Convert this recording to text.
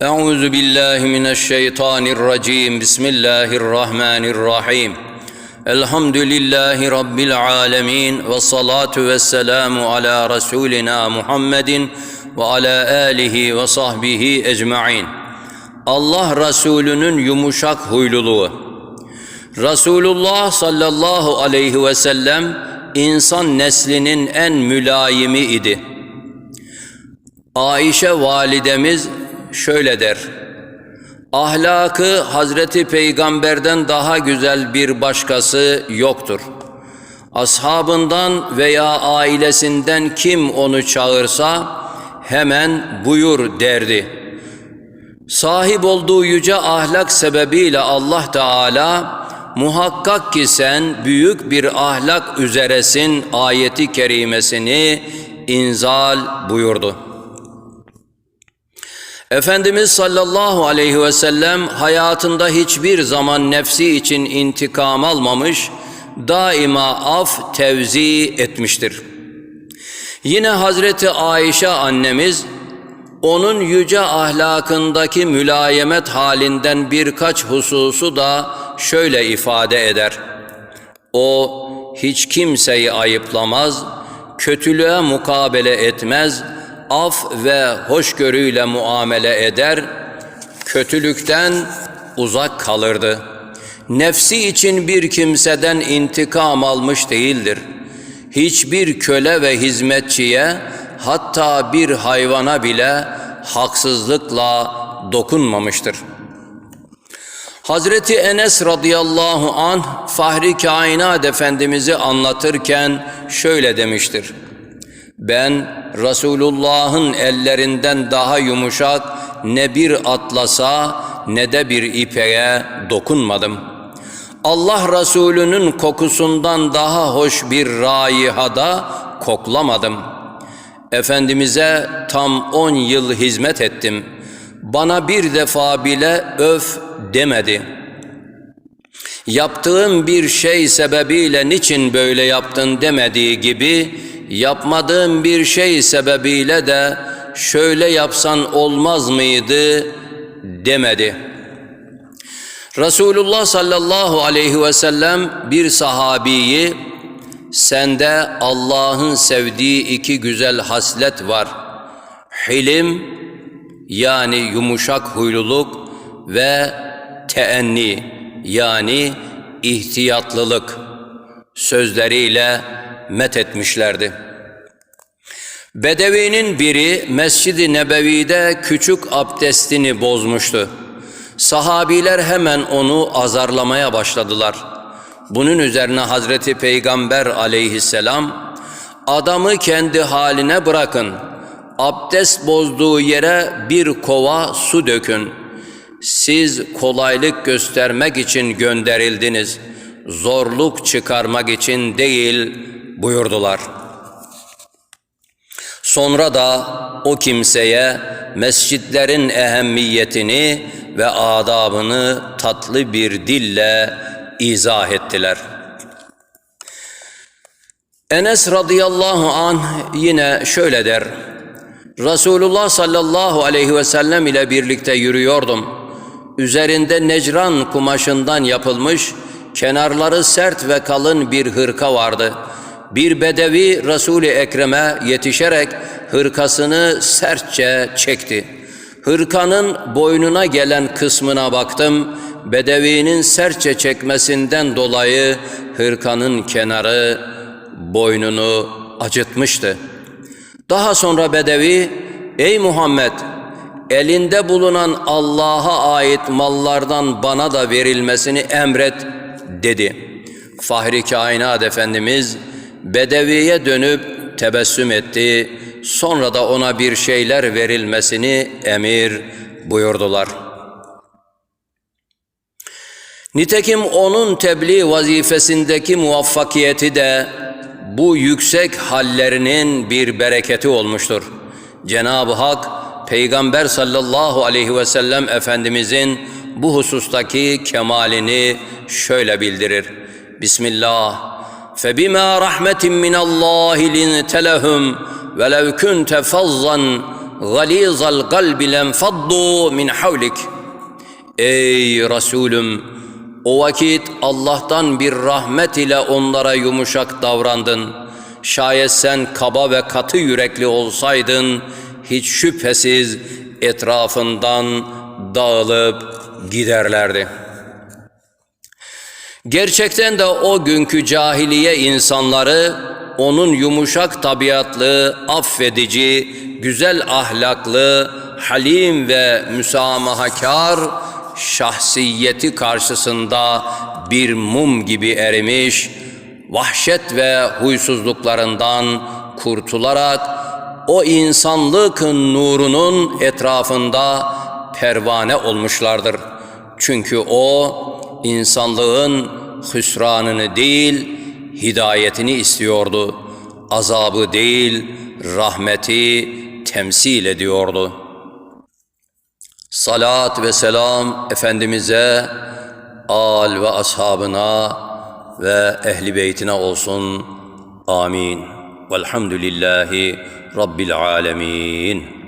Euzu billahi mineşşeytanirracim. Bismillahirrahmanirrahim. Elhamdülillahi rabbil alamin ve salatu vesselamu ala rasulina Muhammedin ve ala alihi ve sahbihi ecmaîn. Allah Resulü'nün yumuşak huyluluğu. Resulullah sallallahu aleyhi ve sellem insan neslinin en mülayimi idi. Ayşe validemiz şöyle der. Ahlakı Hazreti Peygamber'den daha güzel bir başkası yoktur. Ashabından veya ailesinden kim onu çağırsa hemen buyur derdi. Sahip olduğu yüce ahlak sebebiyle Allah Teala muhakkak ki sen büyük bir ahlak üzeresin ayeti kerimesini inzal buyurdu. Efendimiz sallallahu aleyhi ve sellem hayatında hiçbir zaman nefsi için intikam almamış, daima af tevzi etmiştir. Yine Hazreti Ayşe annemiz onun yüce ahlakındaki mülayemet halinden birkaç hususu da şöyle ifade eder. O hiç kimseyi ayıplamaz, kötülüğe mukabele etmez, af ve hoşgörüyle muamele eder, kötülükten uzak kalırdı. Nefsi için bir kimseden intikam almış değildir. Hiçbir köle ve hizmetçiye hatta bir hayvana bile haksızlıkla dokunmamıştır. Hazreti Enes radıyallahu an Fahri Kainat Efendimiz'i anlatırken şöyle demiştir. Ben Resulullah'ın ellerinden daha yumuşak ne bir atlasa ne de bir ipeğe dokunmadım. Allah Resulü'nün kokusundan daha hoş bir raihada koklamadım. Efendimiz'e tam on yıl hizmet ettim. Bana bir defa bile öf demedi. Yaptığım bir şey sebebiyle niçin böyle yaptın demediği gibi yapmadığım bir şey sebebiyle de şöyle yapsan olmaz mıydı demedi. Resulullah sallallahu aleyhi ve sellem bir sahabiyi sende Allah'ın sevdiği iki güzel haslet var. Hilim yani yumuşak huyluluk ve teenni yani ihtiyatlılık sözleriyle met etmişlerdi. Bedevinin biri Mescid-i Nebevi'de küçük abdestini bozmuştu. Sahabiler hemen onu azarlamaya başladılar. Bunun üzerine Hazreti Peygamber aleyhisselam adamı kendi haline bırakın. Abdest bozduğu yere bir kova su dökün. Siz kolaylık göstermek için gönderildiniz. Zorluk çıkarmak için değil buyurdular. Sonra da o kimseye mescitlerin ehemmiyetini ve adabını tatlı bir dille izah ettiler. Enes radıyallahu an yine şöyle der. Resulullah sallallahu aleyhi ve sellem ile birlikte yürüyordum. Üzerinde necran kumaşından yapılmış, kenarları sert ve kalın bir hırka vardı. Bir bedevi Resul-i Ekrem'e yetişerek hırkasını sertçe çekti. Hırkanın boynuna gelen kısmına baktım. Bedevinin sertçe çekmesinden dolayı hırkanın kenarı boynunu acıtmıştı. Daha sonra Bedevi, ey Muhammed elinde bulunan Allah'a ait mallardan bana da verilmesini emret dedi. Fahri Kainat Efendimiz Bedevi'ye dönüp tebessüm etti. Sonra da ona bir şeyler verilmesini emir buyurdular. Nitekim onun tebliğ vazifesindeki muvaffakiyeti de bu yüksek hallerinin bir bereketi olmuştur. Cenab-ı Hak Peygamber sallallahu aleyhi ve sellem Efendimizin bu husustaki kemalini şöyle bildirir. Bismillah. فَبِمَا رَحْمَةٍ مِّنَ اللّٰهِ لِنْتَ لَهُمْ وَلَوْ كُنْتَ فَظًّا galizal kalbi lenfaddu min havlik. Ey Resulüm! O vakit Allah'tan bir rahmet ile onlara yumuşak davrandın. Şayet sen kaba ve katı yürekli olsaydın, hiç şüphesiz etrafından dağılıp giderlerdi. Gerçekten de o günkü cahiliye insanları onun yumuşak tabiatlı, affedici, güzel ahlaklı, halim ve müsamahakar şahsiyeti karşısında bir mum gibi erimiş, vahşet ve huysuzluklarından kurtularak o insanlığın nurunun etrafında pervane olmuşlardır. Çünkü o insanlığın hüsranını değil, hidayetini istiyordu. Azabı değil, rahmeti temsil ediyordu. Salat ve selam Efendimiz'e, al ve ashabına ve ehli beytine olsun. Amin. Velhamdülillahi Rabbil alemin.